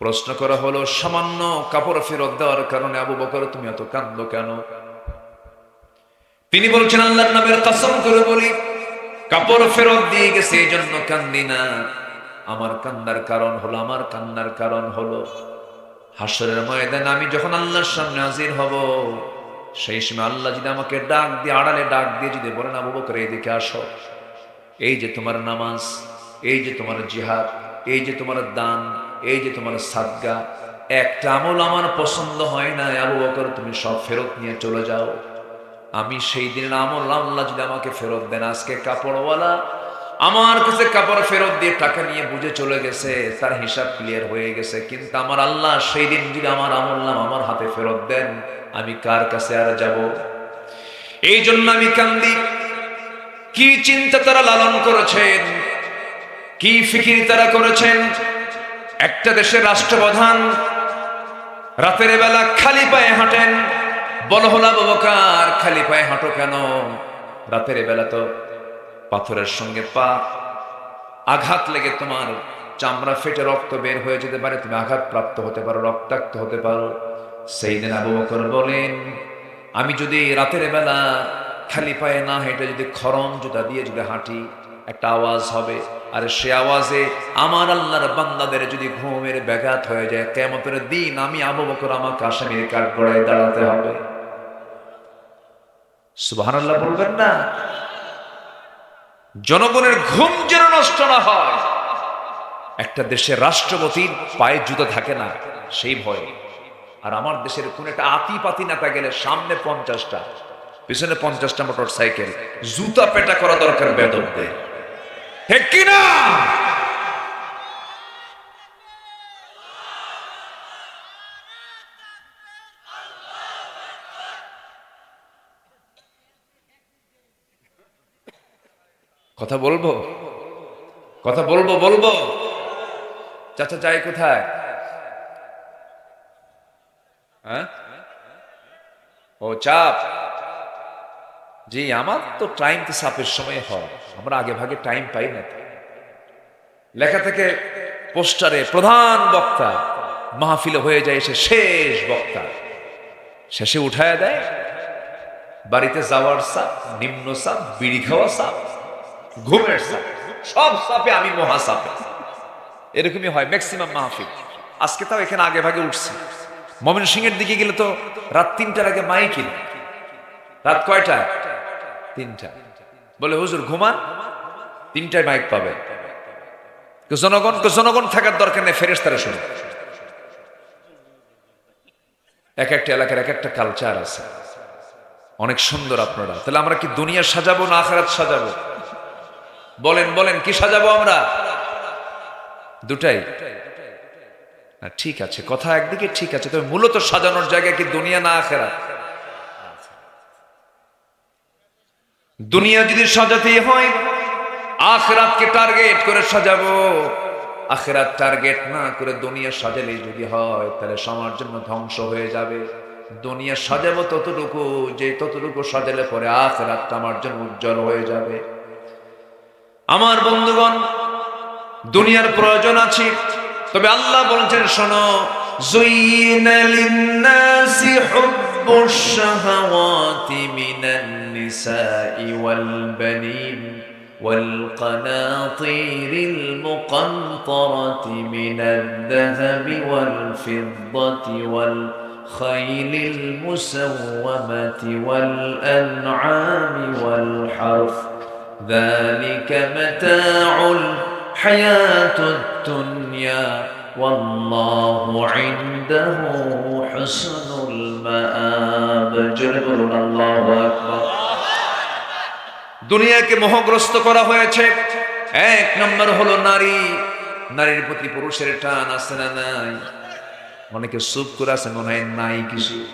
প্রশ্ন করা হলো, সামান্য কাপড় ফেরত দেওয়ার কারণে আবু বকর তুমি এত কান্দ কেন? তিনি বলছেন, আল্লাহর নামের কসম করে বলি, কাপড় ফেরত দিয়ে গেছে, এই জন্য কান্দি না। আমার কান্নার কারণ হলো, আমার কান্নার কারণ হলো, হাসরের ময়দানে আমি যখন আল্লাহর সামনে হাজির হব, সেই সময় আল্লাহ যদি আমাকে ডাক দিয়ে, আড়ালে ডাক দিয়ে যদি বলেন, আবু বকর এইদিকে আসো। এই যে তোমার নামাজ, এই যে তোমার জিহাদ, এই যে তোমার দান এই যে তোমার সাদগা, একটা আমল আমার পছন্দ হয় না আবু বকর, তুমি সব ফেরত নিয়ে চলে যাও। আমি সেই দিনের আমল আল্লাহ যদি আমাকে ফেরত দেন, আজকে কাপড়ওয়ালা আমার কাছে কাপড় ফেরত দিয়ে টাকা নিয়ে বুঝে চলে গেছে, তার হিসাব ক্লিয়ার হয়ে গেছে। কিন্তু আমার আল্লাহ সেই দিন যদি আমার আমল নাম আমার হাতে ফেরত দেন, আমি কার কাছে আর যাব? এই জন্য আমি কান্দি। কি চিন্তা তারা লালন করেছেন? কি ফিকির তারা করেছেন? একটা দেশের রাষ্ট্রপ্রধান রাতের বেলা খালি পায়ে হাঁটেন। বল হলা ববকার খালি পায়ে হাঁটো কেন? রাতের বেলা তো পাথরের সঙ্গে পা আঘাত লেগে তোমার চামড়া ফেটে রক্ত বের হয়ে যেতে পারে। তুমি আঘাত প্রাপ্ত হতে পারো, রক্তাক্ত হতে পারো। সেই দিন আবু বকর বলেন, আমি যদি রাতের বেলা খালি পায়ে না হেঁটে যদি খরম জুতা দিয়ে যদি হাঁটি একটা আওয়াজ হবে। আর সে আওয়াজে আমার আল্লাহর বান্দাদের যদি ঘুমের ব্যাঘাত হয়ে যায় কেমতের দিন আমি আবু বকর, আমাকে আসামির কাঠ গড়ায় দাঁড়াতে হবে। সুবহানাল্লাহ বলবেন না? জনগণের ঘুম যেন নষ্ট না হয়। একটা রাষ্ট্রপতির পায়ে জুতো থাকে না, সেই ভয়ে। আর আমার দেশের কোন একটা আতি পাতি নেতা গেলে সামনে পঞ্চাশটা, পিছনে পঞ্চাশটা মোটর সাইকেল জুতা পেটা করা দরকার বেদবদের। ঠিক কিনা? কথা বলব? কথা বলব বলব? চাচা চাই কোথায়? হ্যাঁ? ও, চাপ। জি, আমার তো টাইম তো সাপের সময় হয়। আমরা আগে ভাগে টাইম পাই না। লেখা থেকে পোস্টারে প্রধান বক্তা মাহফিলে হয়ে যায় এসে শেষ বক্তা। শেষে উঠায় দেয়, বাড়িতে যাওয়ার সাপ, নিম্ন সাপ, বিড়ি খাওয়া সাপ, ঘুমের সাপ, সব সাপে আমি মহা সাপে। এরকমই হয় ম্যাক্সিমাম মাহফিল। আজকে তাও এখানে আগে ভাগে উঠছি। মমিন সিং এর দিকে গেলে তো রাত তিনটার আগে মাইকিল রাত কয়টা? তিনটা। বলে, হুজুর, ঘুমান। তিনটায় মাইক পাবে। জনগণ জনগণ থাকার দরকার নেই ফেরেস তারা শুনে এক একটা এলাকার এক একটা কালচার আছে। অনেক সুন্দর আপনারা। তাহলে আমরা কি দুনিয়া সাজাবো না আখারাত সাজাবো? বলেন বলেন, কি সাজাবো আমরা? দুটাই। ঠিক আছে, কথা একদিকে ঠিক আছে, তবে মূলত সাজানোর জায়গায় কি দুনিয়া না আখেরা দুনিয়া যদি সাজাতে হয়, আখরাতকে টার্গেট করে সাজাবো। আখেরাত টার্গেট না করে দুনিয়া সাজালে যদি হয়, তাহলে সমাজ জন্য ধ্বংস হয়ে যাবে। দুনিয়া সাজাবো ততটুকু, যে ততটুকু সাজালে পরে আখেরাতটা আমার জন্য উজ্জ্বল হয়ে যাবে। আমার বন্ধুগণ, দুনিয়ার প্রয়োজন আছে। তবে আল্লাহ বলছেন, শোনো জুইনালিন্নাসি حب الشهوات من النساء والبنين والقناطير المقنطرة من الذهب والفضة والخيل المسومة والأنعام والحرث. ذلك متاع الحياة الدنيا والله عنده حسن দুনিয়াকে মোহগ্রস্ত করা হয়েছে। এক নম্বর হলো নারী। নারীর প্রতি পুরুষের টান আছে না নাই? অনেকে সুপ করে আছে, মনে হয় নাই কিছু।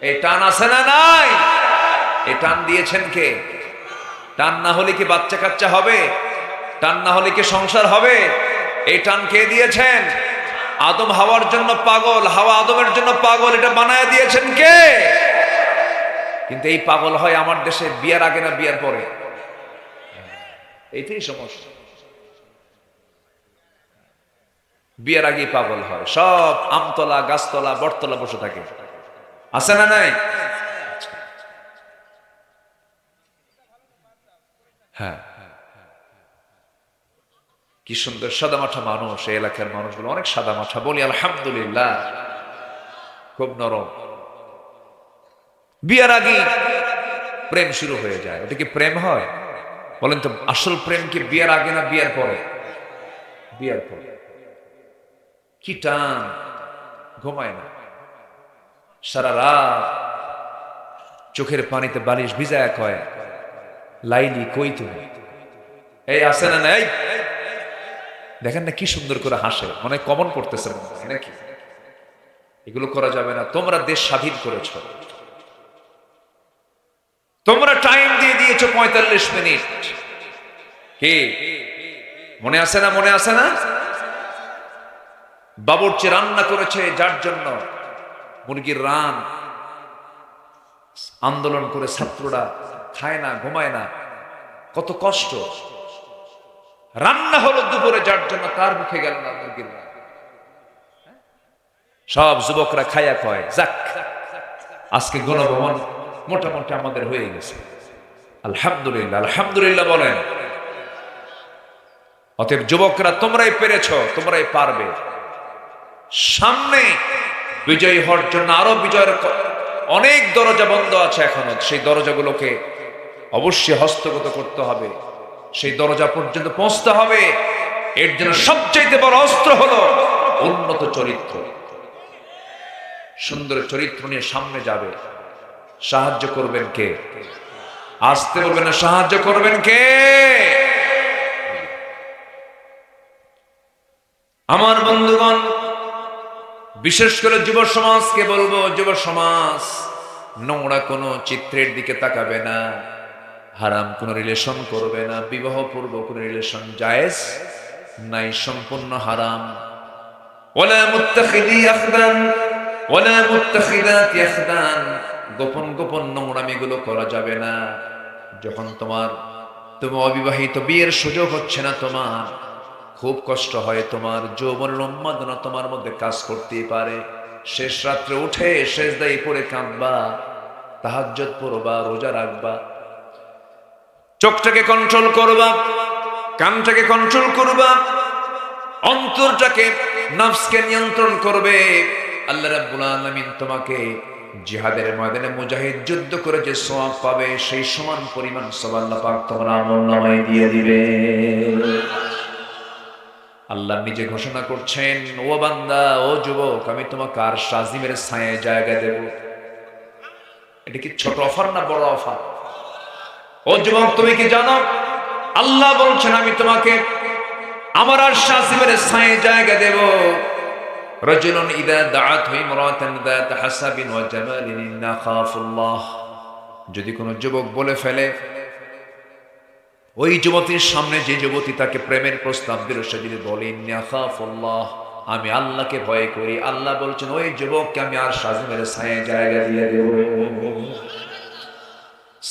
এই টান আছে না নাই? এই টান দিয়েছেন কে? টান না হলে কি বাচ্চা কাচ্চা হবে? টান না হলে কি সংসার হবে? এই টান কে দিয়েছেন? আদম হাওয়ার জন্য পাগল, হাওয়া আদমের জন্য পাগল, এটা বানায় দিয়েছেন কে? কিন্তু এই পাগল হয় আমার দেশে, বিয়ার আগে না বিয়ার পরে? এইটাই সমস্যা। বিয়ের আগেই পাগল হয়। সব আমতলা, গাছতলা, বটতলা বসে থাকে। আছে না নাই? হ্যাঁ। কি সুন্দর সাদামাঠা মানুষ এই এলাকার মানুষগুলো। অনেক সাদামাঠা। বলি, আলহামদুলিল্লাহ। খুব নরম। বিয়ের আগে প্রেম শুরু হয়ে যায়। ওটা কি প্রেম হয়? বলেন তো, আসল প্রেম কি বিয়ের আগে না বিয়ের পরে? বিয়ের পরে। কি টান। ঘুমায় না। সারা রাত চোখের পানিতে বালিশ ভিজায় কয়, লাইলি কই তুমি? এই আসে না নাই? দেখেন না কি সুন্দর করে হাসে মানে কমন করতেছে নাকি? এগুলো করা যাবে না। তোমরা দেশ স্বাধীন করেছ। তোমরা টাইম দিয়ে দিয়েছ পঁয়তাল্লিশ মিনিট। কে? মনে আছে না, মনে আছে না? বাবরচি রান্না করেছে যার জন্য মুরগির রান। আন্দোলন করে ছাত্ররা খায় না, ঘুমায় না। কত কষ্ট। রান্না হলো দুপুরে, যার জন্য তার মুখে গেল না মুরগির সব যুবকরা খায়া কয়, যাক, আজকে গণভবন মোটামুটি আমাদের হয়ে গেছে। আলহামদুলিল্লাহ আলহামদুলিল্লাহ বলেন, অতএব যুবকরা, তোমরাই পেরেছ, তোমরাই পারবে। সামনে বিজয়ী হওয়ার জন্য আরও বিজয়ের অনেক দরজা বন্ধ আছে এখনও। সেই দরজাগুলোকে অবশ্যই হস্তগত করতে হবে। সেই দরজা পর্যন্ত পৌঁছতে হবে। এর জন্য সবচাইতে বড় অস্ত্র হলো উন্নত চরিত্র। সুন্দর চরিত্র নিয়ে সামনে যাবে। সাহায্য করবেন কে? আসতে বলবেন না, সাহায্য করবেন কে? আমার বন্ধুগণ, বিশেষ করে যুব সমাজকে বলব, যুব সমাজ, নোংরা কোনো চিত্রের দিকে তাকাবে না। হারাম কোনো রিলেশন করবে না বিবাহ পূর্ব কোনো রিলেশন জায়েজ, নাই সম্পূর্ণ হারাম। ওলা মুত্তাখিদি আখদান ওলা ইয়াখদান গোপন গোপন নোংরামিগুলো করা যাবে না। যখন তোমার, তুমি অবিবাহিত বিয়ের সুযোগ হচ্ছে না তোমার, খুব কষ্ট হয় তোমার যৌবনের উন্মাদনা তোমার মধ্যে কাজ করতেই পারে। শেষ রাত্রে উঠে শেষ দায়ী পরে কাঁদবা তাহাজ্জত পড়বা, রোজা রাখবা। চোখটাকে কন্ট্রোল করবা, কানটাকে কন্ট্রোল করবা, অন্তরটাকে নফসকে নিয়ন্ত্রণ করবে। আল্লাহ রাব্বুল আলামিন তোমাকে জিহাদের ময়দানে মুজাহিদ যুদ্ধ করে যে সওয়াব পাবে, সেই সমান পরিমাণ সওয়াব আল্লাহ পাক তোমার আমলনামায় দিয়ে দিবে। আল্লাহ নিজে ঘোষণা করছেন, ও বান্দা, ও যুবক, আমি তোমাকে আর সাজিমের ছায়ে জায়গা দেব। এটা কি ছোট অফার না বড় অফার ও যুবক, তুমি কি জানো? আল্লাহ বলছেন, আমি তোমাকে আমার আর সাজিমের ছায়ে জায়গা দেব। রজুলন ইদা দাআত ইমরাতান দাত হাসাবিন ওয়া জামালিন ইন্না খাফুল্লাহ। যদি কোনো যুবক বলে ফেলে, ওই যুবতীর সামনে যে যুবতী তাকে প্রেমের প্রস্তাব দিল সে যদি বলে, ইন্না আমি আল্লাহকে ভয় করি। আল্লাহ বলছেন, ওই যুবককে আমি আর সাজিমের ছায়ে জায়গা দিয়ে দেব।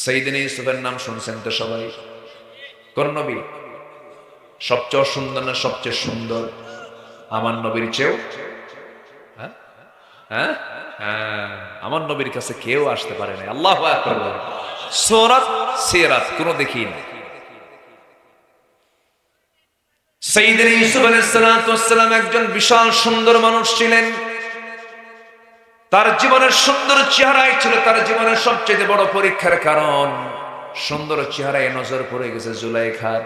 সেইদিন ইউসুফের নাম শুনছেন তো সবাই? কোন নবী? সবচেয়ে সুন্দর না সবচেয়ে সুন্দর? আমার নবীর চেয়েও? হ্যাঁ? হ্যাঁ? হ্যাঁ। আমার নবীর কাছে কেউ আসতে পারে না আল্লাহ সোরাত, সেরাত, কোনো দেখি না সাইদিন ইউসুফ আলাইসালাম একজন বিশাল সুন্দর মানুষ ছিলেন। তার জীবনের সুন্দর চেহারাই ছিল তার জীবনের সবচেয়ে বড় পরীক্ষার কারণ। সুন্দর চেহারায় নজর পড়ে গেছে জুলাইখার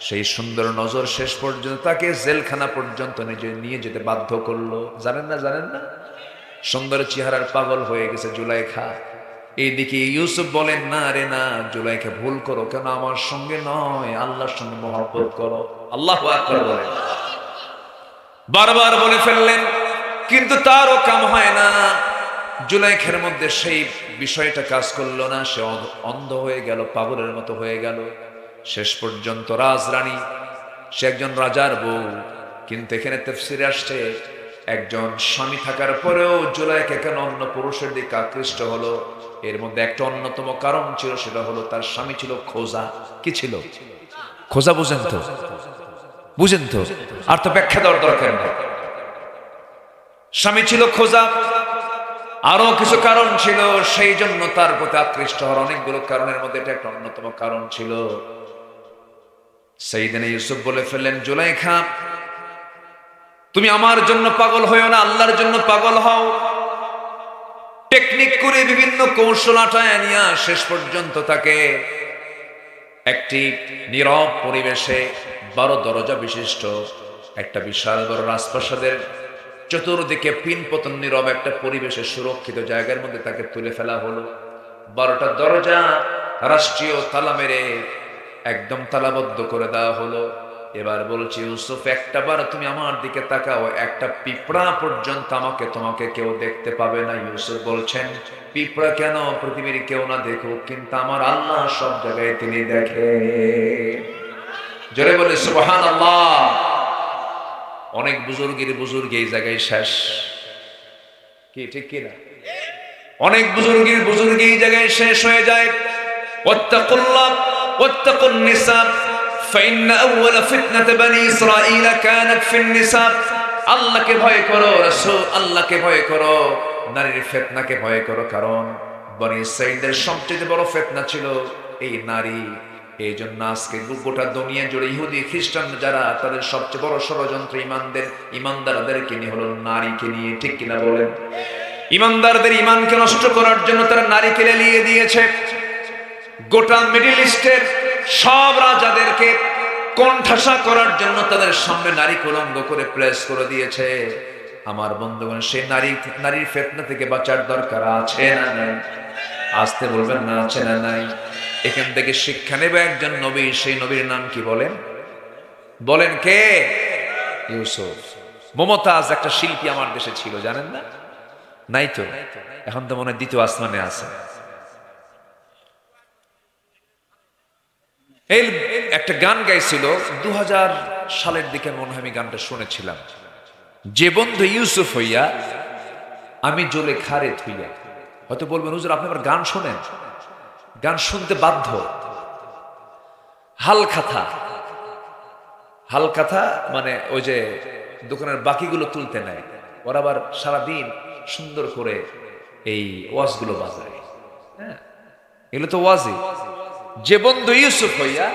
সেই সুন্দর নজর শেষ পর্যন্ত তাকে জেলখানা পর্যন্ত নিজে নিয়ে যেতে বাধ্য করল। জানেন না জানেন না? সুন্দর চেহারার পাগল হয়ে গেছে জুলাইখা। এইদিকে ইউসুফ বলেন, না রে, না, জুলাইখা, ভুল করো, কেন আমার সঙ্গে নয়? আল্লাহর সঙ্গে মহব্বত করো। আল্লাহ বলেন। বারবার বলে ফেললেন কিন্তু তারও কাম হয় না। জুলাইখের মধ্যে সেই বিষয়টা কাজ করল না, সে অন্ধ- হয়ে গেল, পাগলের মতো হয়ে গেল। শেষ পর্যন্ত রাজরানী, সে একজন রাজার বউ, কিন্তু এখানে তেফসিরে আসছে, একজন স্বামী থাকার পরেও জুলাইকে কেন অন্য পুরুষের দিকে আকৃষ্ট হলো। এর মধ্যে একটা অন্যতম কারণ ছিল, সেটা হলো তার স্বামী ছিল খোজা। কি ছিল? খোজা বুঝেন তো? বুঝেন তো? আর তো ব্যাখ্যা দেওয়ার দরকার নেই। স্বামী ছিল খোঁজা। আরও কিছু কারণ ছিল, সেই জন্য তার প্রতি আকৃষ্ট হওয়ার অনেকগুলো কারণের মধ্যে এটা একটা অন্যতম কারণ ছিল। সেই দিনে ইউসুফ বলে ফেললেন, জুলাইখা, তুমি আমার জন্য পাগল হয়েও না, আল্লাহর জন্য পাগল হও। টেকনিক করে বিভিন্ন কৌশল আটায় নিয়ে শেষ পর্যন্ত তাকে একটি নীরব পরিবেশে বারো দরজা বিশিষ্ট একটা বিশাল বড় রাজপ্রাসাদের চতুর্দিকে পিন পতন নীরব একটা পরিবেশে সুরক্ষিত জায়গার মধ্যে তাকে তুলে ফেলা হলো। বারোটা দরজা রাষ্ট্রীয় তালা মেরে একদম তালাবদ্ধ করে দেওয়া হলো। এবার বলছি, ইউসুফ, একটা বার তুমি আমার দিকে তাকাও, একটা পিঁপড়া পর্যন্ত আমাকে, তোমাকে কেউ দেখতে পাবে না। ইউসুফ বলছেন, পিঁপড়া কেন? পৃথিবীর কেউ না দেখুক, কিন্তু আমার আল্লাহ সব জায়গায় তিনি দেখে। জোরে বলে সুবহান আল্লাহ অনেক বুজুর্গের বুজুর্গ এই জায়গায় শেষ কি ঠিক কি না অনেক বুজুর্গের বুজুর্গ এই জায়গায় শেষ হয়ে যায় ওয়াত্তাকুল্লাহ ওয়াত্তাকুন নিসা فإن أول فتنة بني إسرائيل كانت في النساء আল্লাহকে ভয় করো রাসূল আল্লাহকে ভয় করো নারীর ফিতনাকে ভয় করো কারণ বনি ইসরাইলদের সবচেয়ে বড় ফিতনা ছিল এই নারী এই জন্য আজকে গোটা দুনিয়া জুড়ে ইহুদি, খ্রিস্টান যারা, তাদের সবচেয়ে বড় ষড়যন্ত্র ইমানদের, ইমানদারদেরকে নিয়ে হলো নারীকে নিয়ে, ঠিক কিনা বলেন? ইমানদারদের ইমানকে নষ্ট করার জন্য তারা নারীকে লেলিয়ে দিয়েছে। গোটা মিডিল ইস্টের সব রাজাদেরকে কণ্ঠাসা করার জন্য তাদের সামনে নারী কলঙ্গ করে প্লেস করে দিয়েছে। আমার বন্ধুগণ, সে নারী, নারীর ফেতনা থেকে বাঁচার দরকার আছে না নাই? আসতে বলবেন না, আছে না নাই? এখান থেকে শিক্ষা নেবে একজন নবী, সেই নবীর নাম কি বলেন? বলেন কে? ইউসুফ। মমতাজ একটা শিল্পী আমার দেশে ছিল, জানেন না? নাই তো? এখন তো মনে দ্বিতীয় আসমানে আছে। এই একটা গান গাইছিল দু হাজার সালের দিকে মনে হয় আমি গানটা শুনেছিলাম। যে বন্ধু ইউসুফ হইয়া, আমি জলে খারে থইয়া হয়তো বলবেন, হুজুর আপনি আমার গান শোনেন? গান শুনতে বাধ্য। হালখাথা হালখাথা মানে ওই যে দোকানের বাকিগুলো তুলতে নেয়। ওরা আবার সারাদিন সুন্দর করে এই ওয়াজগুলো বাজায়। হ্যাঁ? এগুলো তো ওয়াজই। যে বন্ধু ইউসুফ হইয়া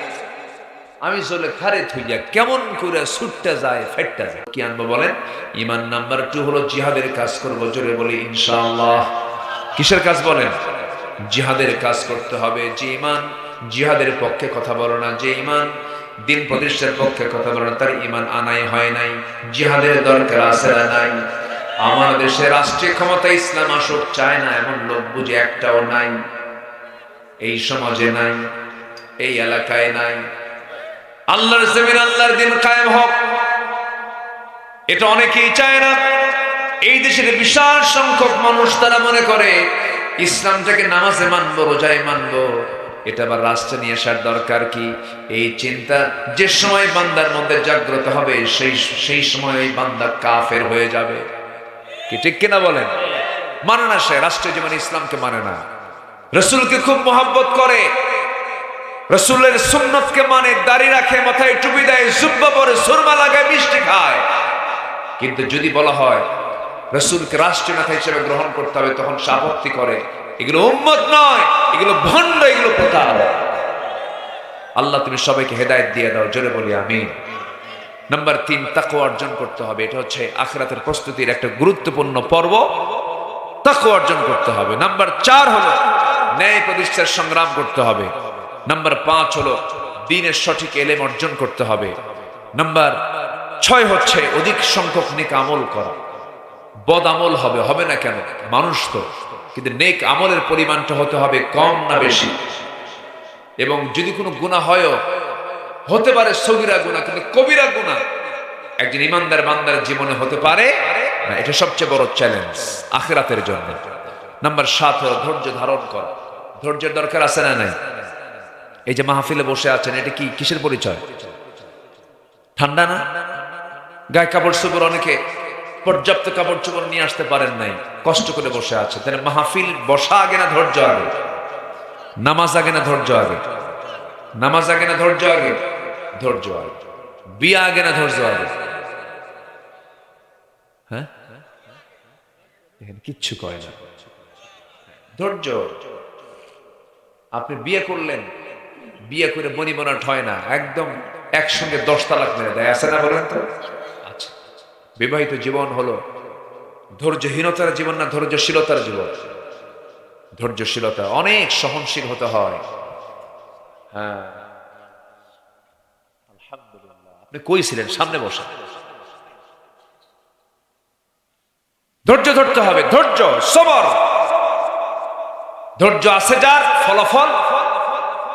আমি চলে খারে থইয়া কেমন করে ছুটতে যায় ফেটতে যায়, কি আনব বলেন? ইমান নাম্বার টু হলো জিহাদের কাজ করব, জোরে বলি ইনশাআল্লাহ। কিসের কাজ বলেন? জিহাদের কাজ করতে হবে। যে ইমান জিহাদের পক্ষে কথা বলো না। যে ইমান দিন প্রতিষ্ঠার পক্ষে কথা বলো না। তার ইমান আনাই হয় নাই। জিহাদের দরকার আছে না নাই। আমার দেশে রাষ্ট্রীয় ক্ষমতা ইসলাম আসুক, চায় না এমন লোক বুঝে একটাও নাই। এই সমাজে নাই, এই এলাকায় নাই। আল্লাহর জমিন, আল্লাহর দিন কায়েম হোক। এটা অনেকেই চায় না। এই দেশের বিশাল সংখ্যক মানুষ তারা মনে করে ইসলামটাকে নামাজে মানবো, রোজায় মানবো, এটা আবার রাষ্ট্র নিয়ে আসার দরকার কি? এই চিন্তা যে সময় বান্দার মধ্যে জাগ্রত হবে, সেই সেই সময় বান্দা কাফের হয়ে যাবে। কি ঠিক কিনা বলেন? মানে না সে রাষ্ট্রের যেমন ইসলামকে মানে না। রসুলকে খুব মোহাব্বত করে। রসুলের সুন্নতকে মানে দাড়ি রাখে, মাথায় টুপি দেয়, জুব্বা পরে সুরমা লাগায়, মিষ্টি খায়। কিন্তু যদি বলা হয় রসুলকে রাষ্ট্রীয় নেতা হিসেবে গ্রহণ করতে হবে, তখন সে আপত্তি করে, এগুলো উম্মত নয়, এগুলো ভণ্ড, এগুলো প্রথা আল্লাহ, তুমি সবাইকে হেদায়ত দিয়ে দাও, জোরে বলি আমি নাম্বার তিন তাকো অর্জন করতে হবে, এটা হচ্ছে আখরাতের প্রস্তুতির একটা গুরুত্বপূর্ণ পর্ব। তাকো অর্জন করতে হবে। নাম্বার চার হলো ন্যায় প্রতিষ্ঠার সংগ্রাম করতে হবে। নাম্বার পাঁচ হলো দিনের সঠিক এলেম অর্জন করতে হবে। নাম্বার ছয় হচ্ছে অধিক সংখ্যক নেক আমল করা। বদ আমল হবে হবে না কেন? মানুষ তো। কিন্তু নেক আমলের পরিমাণটা হতে হবে কম না বেশি। এবং যদি কোনো গুণা হয়ও, হতে পারে সগিরা গুণা, কিন্তু কবিরা গুণা। একজন ইমানদার বান্দার জীবনে হতে পারে এটা সবচেয়ে বড় চ্যালেঞ্জ আখেরাতের জন্য। নাম্বার সাত হলো ধৈর্য ধারণ করা। ধৈর্যের দরকার আছে না নাই? এই যে মাহফিলে বসে আছেন, এটা কি কিসের পরিচয়? ঠান্ডা না? গায়ে কাপড় চোপড় অনেকে পর্যাপ্ত কাপড় চোপড় নিয়ে আসতে পারেন নাই। কষ্ট করে বসে আছে। তাহলে মাহফিল বসা আগে না ধৈর্য আগে? নামাজ আগে না ধৈর্য আগে? নামাজ আগে না ধৈর্য আগে? ধৈর্য আগে। বিয়ে আগে না ধৈর্য আগে? হ্যাঁ? কিচ্ছু কয় না। ধৈর্য। আপনি বিয়ে করলেন। বিয়ে করে বনি বনাট হয় না। একদম একসঙ্গে দশ তালাক মেরে দেয়। আছে না বলেন তো? বিবাহিত জীবন হলো ধৈর্যহীনতার জীবন না ধৈর্যশীলতার জীবন? ধৈর্যশীলতা অনেক সহনশীল হতে হয়। হ্যাঁ। আপনি কই ছিলেন? সামনে বসে ধৈর্য ধরতে হবে। ধৈর্য, সবর। ধৈর্য আছে যার, ফলাফল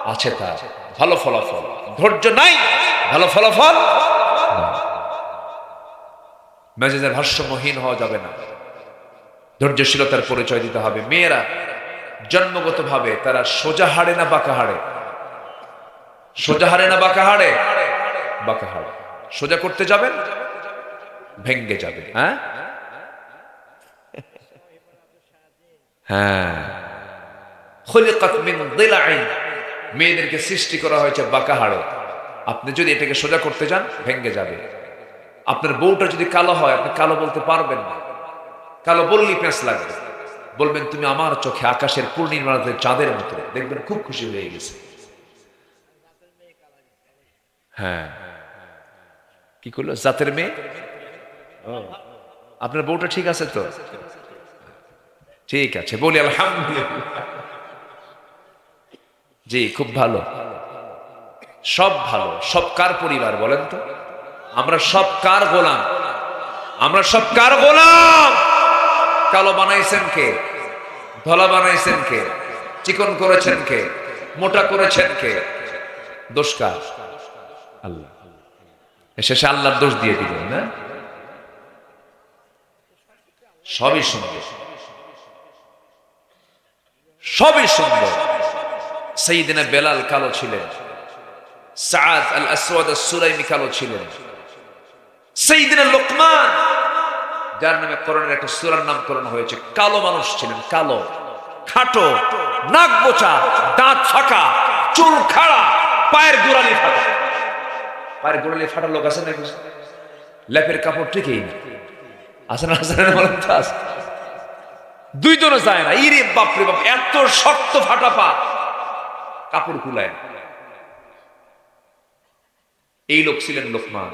আছে তার। ভালো ফলাফল। ধৈর্য নাই, ভালো ফলাফল মেজাজের ভারসাম্যহীন হওয়া যাবে না। ধৈর্যশীলতার পরিচয় দিতে হবে। মেয়েরা জন্মগত ভাবে তারা সোজা হাড়ে না বাঁকা হাড়ে? সোজা হাড়ে না বাঁকা হাড়ে? বাঁকা হাড়ে। সোজা করতে যাবেন? ভেঙ্গে যাবে হ্যাঁ? হ্যাঁ। মেয়েদেরকে সৃষ্টি করা হয়েছে বাঁকা হাড়ে। আপনি যদি এটাকে সোজা করতে যান, ভেঙ্গে যাবে। আপনার বউটা যদি কালো হয়, আপনি কালো বলতে পারবেন না। কালো বললেই পেঁচ লাগবে। বলবেন, তুমি আমার চোখে আকাশের পূর্ণিমাতে চাঁদের মতো। দেখবেন খুব খুশি হয়ে গেছে। হ্যাঁ। কি করল? জাতের মেয়ে? আপনার বউটা ঠিক আছে তো? ঠিক আছে, বলি আলহামদুলিল্লাহ। জি, খুব ভালো। সব ভালো। সব কার পরিবার বলেন তো? আমরা সব কার গোলাম? আমরা সব কার গোলাম? কালো বানাইছেন কে? ধলা বানাইছেন কে? চিকন করেছেন কে? মোটা করেছেন কে? দোষ কার? আল্লাহ। শেষে আল্লাহর দোষ দিয়ে দিলেন না? সবই সুন্দর। সবই সুন্দর। সেই দিনে বেলাল কালো ছিলেন। সাদ আল আসওয়াদ সুরাইমি কালো ছিলেন। সেইদিনা লোকমান, যার নামে করণের একটা সুরার নামকরণ হয়েছে, কালো মানুষ ছিলেন, কালো। খাটো, নাক বোচা দাঁত ফাঁকা, চুল খাড়া, পায়ের গোড়ালি ফাটা। পায়ের গোড়ালি ফাটা লোক আছে নাকি ল্যাপের কাপড় ঠিকই না। আছে না আছে না, বলেন তো আছে। দুই যায় না। ইরে বাপরে বাপ, এত শক্ত ফাটা পা। কাপড় কুলায় এই লোক ছিলেন লোকমান।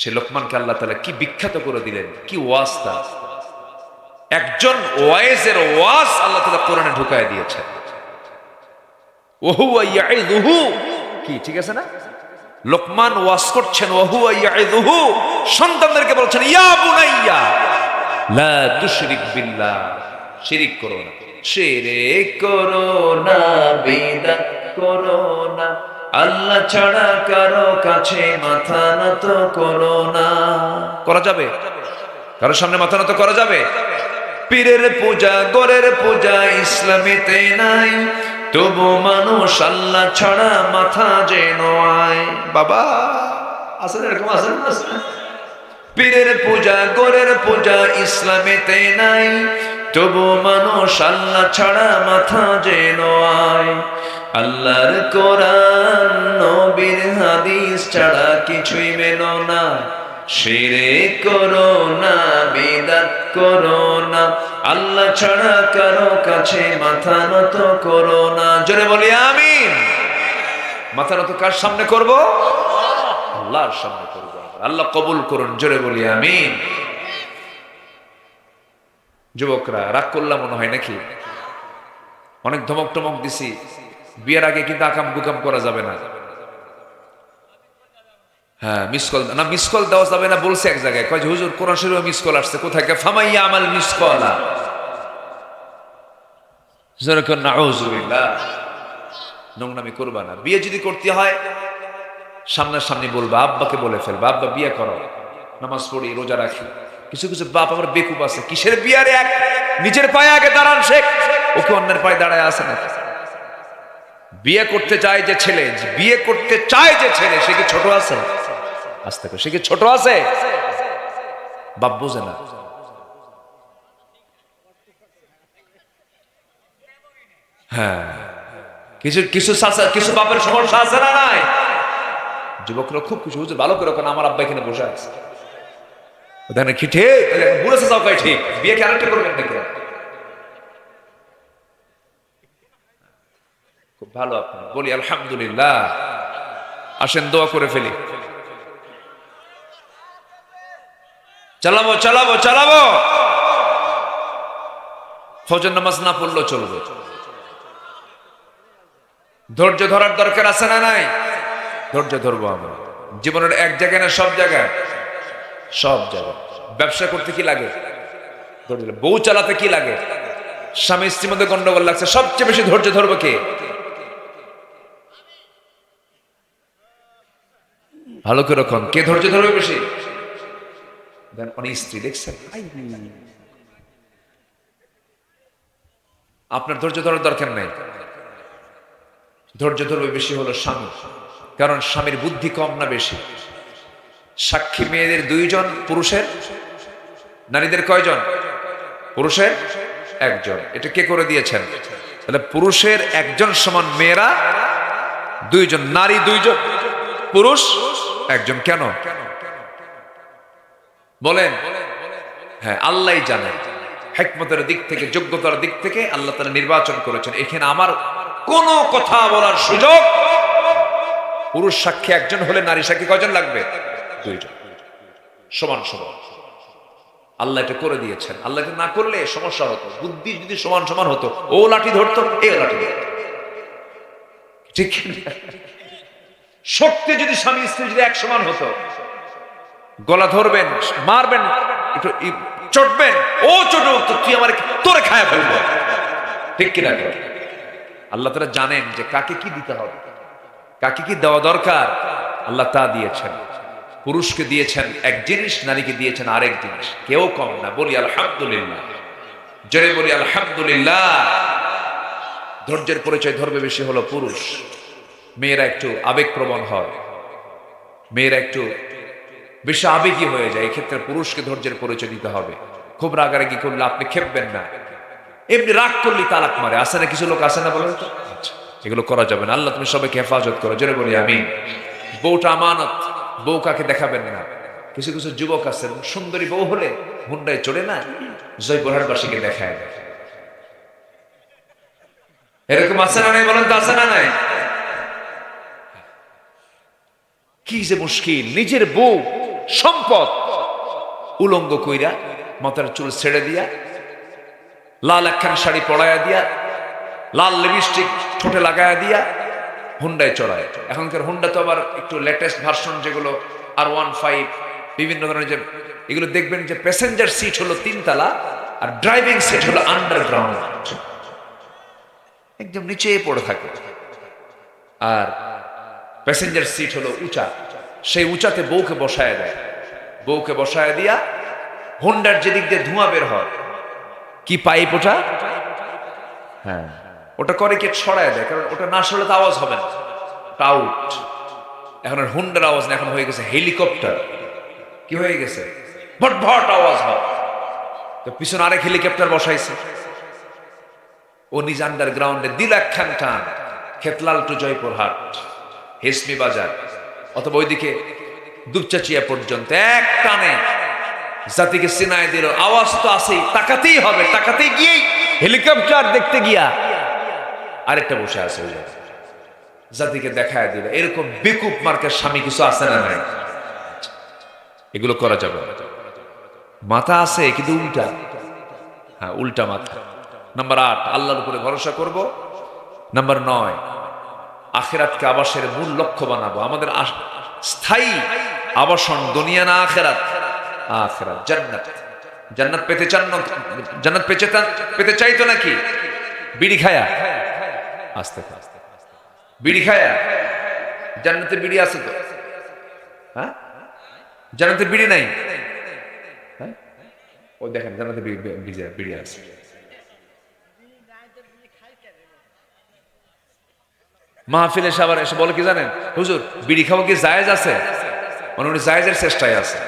সে লোকমানকে আল্লাহ তালা কি বিখ্যাত করে দিলেন, কি ওয়াজ তা একজন ওয়াইজের ওয়াজ আল্লাহ তালা কোরআনে ঢুকায় ইয়াইদুহু কি, ঠিক আছে না? লোকমান ওয়াজ করছেন ইয়াইদুহু সন্তানদেরকে বলছেন, ইয়া লা তুশরিক বিল্লাহ। শিরিক করো না। শিরিক করো না বিদআত করো না। আল্লাহ ছাড়া কারও কাছে মাথা নত করো না। করা যাবে? কারোর সামনে মাথা নত করা যাবে? পীরের পূজা, গরের পূজা ইসলামেতে নাই। তবু মানুষ আল্লাহ ছাড়া মাথা যে নয় বাবা, আসেন এরকম, আসেন পীরের পূজা, গরের পূজা ইসলামেতে নাই। তবু মানুষ আল্লাহ ছাড়া মাথা যে নয় আল্লাহর কোরআন, নবীর হাদিস ছাড়া কিছুই না। করো না করো না। আল্লাহ ছাড়া কারও কাছে মাথা নত করো না। জোরে বলি, আমিন। মাথা নত কার সামনে করব? আল্লাহর সামনে করব আল্লাহ কবুল করুন, জোরে বলি আমি যুবকরা, রাগ করলাম মনে হয় নাকি? অনেক ধমক টমক দিছি। বিয়ের আগে কিন্তু আকাম গুকাম করা যাবে না। হ্যাঁ মিস কল না মিস কল দেওয়া যাবে না, বলছে এক জায়গায়, কয় হুজুর, কোরআন শরীফে মিস কল আসছে, কোথায়? ফামাইয়া আমাল মিস করবা না। বিয়ে যদি করতে হয়, সামনাসামনি বলবা, আব্বাকে বলে ফেলবা, আব্বা, বিয়ে করো, নামাজ পড়ি, রোজা রাখি। কিছু কিছু বাপ আমার বেকুব আছে, কিসের বিয়ারে এক? নিজের পায়ে আগে দাঁড়ান শেখ। ওকে অন্যের পায়ে দাঁড়ায় আছে না বিয়ে করতে চায় যে ছেলে, বিয়ে করতে চায় যে ছেলে, সে কি ছোট আছে? আস্তে করে, সে কি ছোট আছে? বাপ বোঝে না। হ্যাঁ। কিছু কিছু কিছু বাপের সমস্যা আছে না নাই? যুবকরা খুব খুশি, হুজুর ভালো করে ওখানে আমার আব্বা এখানে বসে আছে। দেখেন কি ঠিক? বুড়েছে যাও ঠিক। বিয়ে কি আরেকটা করবেন নাকি? ভালো আপনার। বলি, আলহামদুলিল্লাহ। আসেন, দোয়া করে ফেলি। চালাবো চালাবো চালাবো। ফজর নামাজ না পড়লেও চলবে। ধৈর্য ধরার দরকার আছে না নাই? ধৈর্য ধরবো আমরা। জীবনের এক জায়গায় না সব জায়গায়? সব জায়গায়। ব্যবসা করতে কি লাগে? বউ চালাতে কি লাগে? স্বামী স্ত্রীর মধ্যে গন্ডগোল লাগছে। সবচেয়ে বেশি ধৈর্য ধরবো কে? ভালো করে রকম কে ধৈর্য ধরবে বেশি? অনেক স্ত্রী দেখছেন আপনার ধৈর্য ধরার দরকার নাই। ধৈর্য ধরবে বেশি হলো স্বামী, কারণ স্বামীর বুদ্ধি কম না বেশি। সাক্ষী মেয়েদের দুইজন, পুরুষের? নারীদের কয়জন? পুরুষের একজন। এটা কে করে দিয়েছেন? তাহলে পুরুষের একজন সমান মেয়েরা, দুইজন নারী, দুইজন পুরুষ একজন কেন? বলেন। হ্যাঁ আল্লাহ জানেন। হেকমতের দিক থেকে, যোগ্যতার দিক থেকে আল্লাহ তারা নির্বাচন করেছেন। এখানে আমার কোনো কথা বলার সুযোগ পুরুষ সাক্ষী একজন হলে নারী সাক্ষী কজন লাগবে? দুইজন। সমান সমান। আল্লাহ এটা করে দিয়েছেন। আল্লাহ না করলে সমস্যা হতো। বুদ্ধি যদি সমান সমান হতো, ও লাঠি ধরতো এ লাঠি ঠিক? শক্তি যদি স্বামী স্ত্রী যদি এক সমান হতো, গলা ধরবেন, মারবেন, একটু চটবেন, ও চট তুই আমার তোরে খায় ফেলব। ঠিক কিনা আল্লাহ তারা জানেন যে কাকে কি দিতে হবে। কাকে কি দেওয়া দরকার? আল্লাহ তা দিয়েছেন। পুরুষকে দিয়েছেন এক জিনিস, নারীকে দিয়েছেন আরেক জিনিস। কেউ কম না। বলি আলহামদুলিল্লাহ। জোরে বলি আলহামদুলিল্লাহ। ধৈর্যের পরিচয় ধরবে বেশি হলো পুরুষ। মেয়েরা একটু আবেগপ্রবণ হয়। মেয়েরা একটু বেশি আবেগী হয়ে যায় এক্ষেত্রে পুরুষকে ধৈর্যের পরিচয় দিতে হবে। খুব রাগারাগি করলে আপনি খেপবেন না। এমনি রাগ করলি তালাক মারে। আসে না কিছু লোক আসে না বলেন তো? আচ্ছা, এগুলো করা যাবে না। আল্লাহ তুমি সবাইকে হেফাজত করো। জোরে বলি আমি বউটা আমানত। বউ কাকে দেখাবেন না? কিছু কিছু যুবক আছে। সুন্দরী বউ হলে হুন্ডায় চড়ে না? জয়পুরহাটবাসীকে দেখায়। এরকম আছে না নাই? বলেন তো আছে না নাই? কি যে মুশকিল, নিজের বউ, সম্পদ। উলঙ্গ কইরা মাথার চুল ছেড়ে দিয়া, লাল একখান শাড়ি পরাইয়া দিয়া, লাল লিপস্টিক ঠোঁটে লাগায়া দিয়া হুন্ডায় চড়ায়। এখনকার হুন্ডা তো আবার একটু লেটেস্ট ভার্সন যেগুলো আর ওয়ান ফাইভ বিভিন্ন ধরনের যে, এগুলো দেখবেন যে প্যাসেঞ্জার সিট হলো তিনতলা আর ড্রাইভিং সিট হলো আন্ডারগ্রাউন্ড একদম নিচে পড়ে থাকে। আর প্যাসেঞ্জার সিট হলো উঁচা। সেই উঁচাতে বউকে বসায় দেয়। বউকে বসায় দিয়া হোন্ডার যেদিক দিয়ে ধোঁয়া বের হয়, কি পাইপ ওটা? হ্যাঁ। ওটা করে কে ছড়ায় দেয়, কারণ ওটা না সরলে তো আওয়াজ হবে না। আউট এখন আর হুন্ডার আওয়াজ না, এখন হয়ে গেছে হেলিকপ্টার কি হয়ে গেছে? ভট ভট আওয়াজ হয়। তো পিছনে আরেক হেলিকপ্টার বসাইছে। ও নিজ আন্ডারগ্রাউন্ডে দিল একখান টান, খেতলাল টু জয়পুরহাট। হেসমি বাজার, অথবা ওইদিকে দুপচাচিয়া পর্যন্ত, এক টানে জাতিকে সিনায় দিল। আওয়াজ তো আসেই তাকাতেই হবে, তাকাতেই গিয়েই হেলিকপ্টার দেখতে গিয়া আরেকটা বসে আছে ওই। জাতিকে দেখায় দিল, এরকম বেকুব মার্কের স্বামী কিছু আছে না নাই? এগুলো করা যাবে মাথা আছে, কিন্তু উল্টা। হ্যাঁ উল্টা মাথা। নাম্বার আট, আল্লাহর উপরে ভরসা করব। নাম্বার নয় আখেরাতকে আবাসের মূল লক্ষ্য বানাবো। আমাদের স্থায়ী আবাসন দুনিয়া না আখেরাত? আখেরাত। জান্নাত। জান্নাত পেতে চান না জান্নাত পেতে পেতে চাইতো নাকি? বিড়ি খায়া? আস্তে আস্তে বিড়ি খায়া? জান্নাতে বিড়ি আছে তো? হ্যাঁ? জান্নাতে বিড়ি নাই? হ্যাঁ? ও দেখেন জান্নাতে বিড়ি- বিড়ি আছে। মাহফিলে এসে আবার এসে বলে কি জানেন? হুজুর, বিড়ি খাওয়া কি জায়েজ আছে? মানে উনি জায়েজের চেষ্টায় আছে।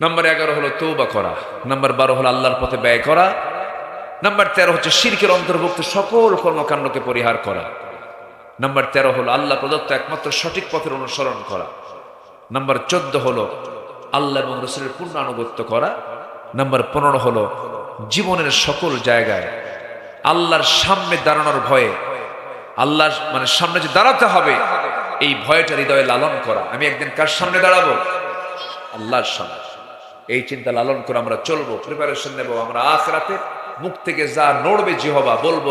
নাম্বার এগারো হলো তৌবা করা। নাম্বার বারো হলো আল্লাহর পথে ব্যয় করা। নাম্বার তেরো হচ্ছে শিরকের অন্তর্ভুক্ত সকল কর্মকাণ্ডকে পরিহার করা। নাম্বার তেরো হলো আল্লাহ প্রদত্ত একমাত্র সঠিক পথের অনুসরণ করা। নাম্বার চোদ্দ হলো আল্লাহ এবং রসুলের পূর্ণ আনুগত্য করা। নাম্বার পনেরো হলো জীবনের সকল জায়গায় আল্লাহর সামনে দাঁড়ানোর ভয়ে আল্লাহর মানে সামনে যে দাঁড়াতে হবে, এই ভয়টা হৃদয়ে লালন করা। আমি একদিন কার সামনে দাঁড়াবো? আল্লাহর সামনে। এই চিন্তা লালন করে আমরা চলবো প্রিপারেশন নেব, আমরা আখরাতে মুখ থেকে যা নড়বে বলব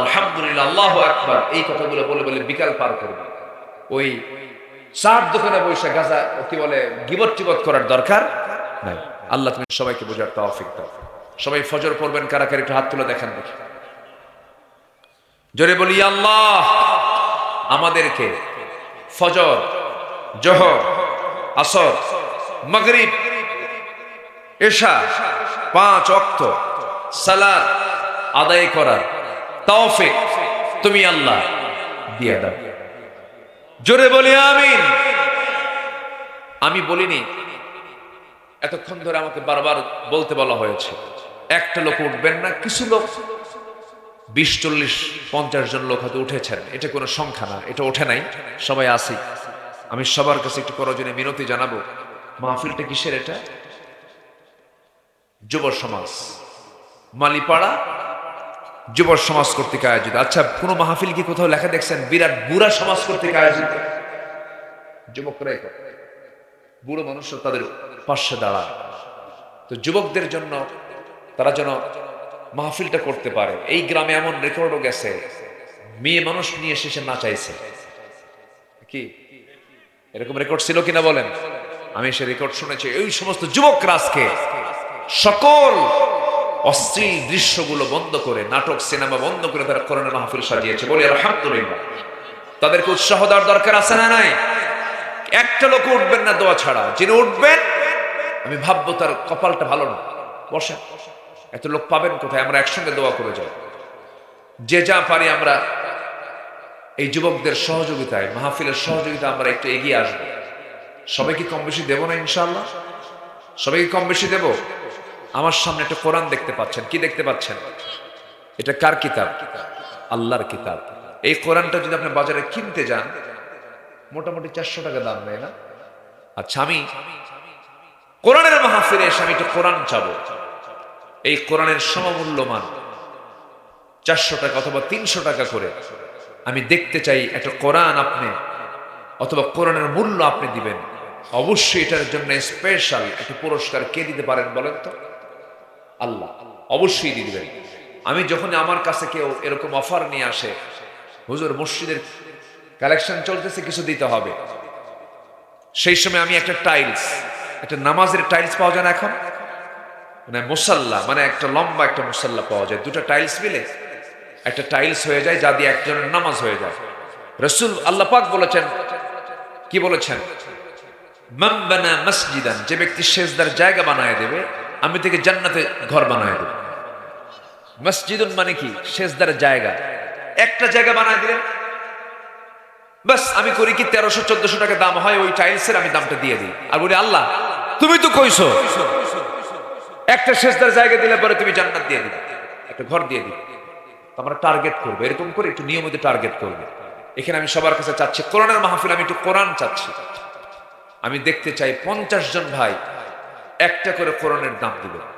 আলহামদুলিল্লাহ, আল্লাহু আকবার। এই কথাগুলো বলে বলে বিকাল পার করবে। ওই চার দোকানে বসে গাজা, কি বলে, গিবত টিবত করার দরকার নাই। আল্লাহ তুমি সবাইকে বোঝার তৌফিক দাও। সবাই ফজর পড়বেন, কারা কারা একটু হাত তুলে দেখেন দেখি। জোরে বলি, আল্লাহ আমাদেরকে ফজর, জহর, আসর, মগরিব, এশা, পাঁচ অক্ত সালাদ আদায় করার তৌফিক তুমি আল্লাহ দিয়ে দাও। জোরে বলি, আমিন। আমি বলিনি, এতক্ষণ ধরে আমাকে বারবার বলতে বলা হয়েছে, একটা লোক উঠবেন না, কিছু লোক বিশ চল্লিশ পঞ্চাশ জন লোক হয়তো উঠেছেন। এটা কোনো সংখ্যা না, এটা ওঠে নাই। সবাই আসি আমি সবার কাছে একটু প্রয়োজনে মিনতি জানাব। মাহফিলটা কিসের এটা? যুব সমাজ। মালিপাড়া যুব সমাজ কর্তৃক আয়োজিত। আচ্ছা কোনো মাহফিল কি কোথাও লেখা দেখছেন? বিরাট বুড়া সমাজ কর্তৃক আয়োজিত। যুবকরা করে। বুড়ো মানুষ তাদের পাশে দাঁড়ায়। তো যুবকদের জন্য তারা যেন মাহফিলটা করতে পারে। এই গ্রামে এমন রেকর্ডও গেছে। মেয়ে মানুষ নিয়ে শেষে নাচাইছে কি? এরকম রেকর্ড ছিল কিনা বলেন? আমি সে রেকর্ড শুনেছি। এই সমস্ত যুবক রাজকে সকল অশ্লীল দৃশ্যগুলো বন্ধ করে, নাটক, সিনেমা বন্ধ করে তারা করোনা মাহফিল সাজিয়েছে। বলি, আলহামদুলিল্লাহ। তাদেরকে উৎসাহ দেওয়ার দরকার আছে না নাই? একটা লোক উঠবেন না দোয়া ছাড়া। যিনি উঠবেন, আমি ভাববো তার কপালটা ভালো না। বসেন। এত লোক পাবেন কোথায়? আমরা একসঙ্গে দোয়া করে যাই। যে যা পারি আমরা এই যুবকদের সহযোগিতায়, মাহফিলের সহযোগিতা আমরা একটু এগিয়ে আসব। সবাই কি কম বেশি দেবো না ইনশাল্লাহ সবাই কি কম বেশি দেব? আমার সামনে একটা কোরআন দেখতে পাচ্ছেন। কি দেখতে পাচ্ছেন? এটা কার কিতাব? আল্লাহর কিতাব। এই কোরআনটা যদি আপনি বাজারে কিনতে যান, মোটামুটি চারশো টাকা দাম নেয় না? আচ্ছা আমি কোরআনের মাহফিলে এসে আমি একটু কোরআন চাবো। এই কোরআনের সমমূল্যমান চারশো টাকা অথবা তিনশো টাকা করে আমি দেখতে চাই একটা কোরআন আপনি অথবা কোরআনের মূল্য আপনি দিবেন। অবশ্যই এটার জন্য স্পেশাল একটা পুরস্কার কে দিতে পারেন বলেন তো? আল্লাহ, অবশ্যই দিবেন। আমি যখন আমার কাছে কেউ এরকম অফার নিয়ে আসে, হুজুর মসজিদের কালেকশন চলতেছে, কিছু দিতে হবে। সেই সময় আমি একটা টাইলস একটা নামাজের টাইলস পাওয়া যায় না এখন? মানে মুসাল্লা মানে একটা লম্বা একটা মুসাল্লা পাওয়া যায়। দুটো টাইলস মিলে একটা টাইলস হয়ে যায় যা দিয়ে একজনের নামাজ হয়ে যায়। রসুল আল্লাহ পাক বলেছেন, কি বলেছেন? মাম্বানা মসজিদান, যে ব্যক্তি শেষদার জায়গা বানায় দেবে, আমি থেকে জান্নাতে ঘর বানায় দেব। মসজিদুন মানে কি? শেষদার জায়গা। একটা জায়গা বানায় দিলেন। বাস, আমি করি কি তেরোশো, চোদ্দশো টাকা দাম হয়, ওই টাইলসের আমি দামটা দিয়ে দিই। আর বলি, আল্লাহ, তুমি তো কইছো একটা শেষদার জায়গা দিলে পরে তুমি জান্নাত দিয়ে দিবে। একটা ঘর দিয়ে দিবে। তোমরা টার্গেট করবে। এরকম করে একটু নিয়মিত টার্গেট করবে। এখানে আমি সবার কাছে চাচ্ছি, কোরআনের মাহফিল, আমি একটু কোরআন চাচ্ছি। আমি দেখতে চাই পঞ্চাশ জন ভাই একটা করে কোরআনের দাম দিবে।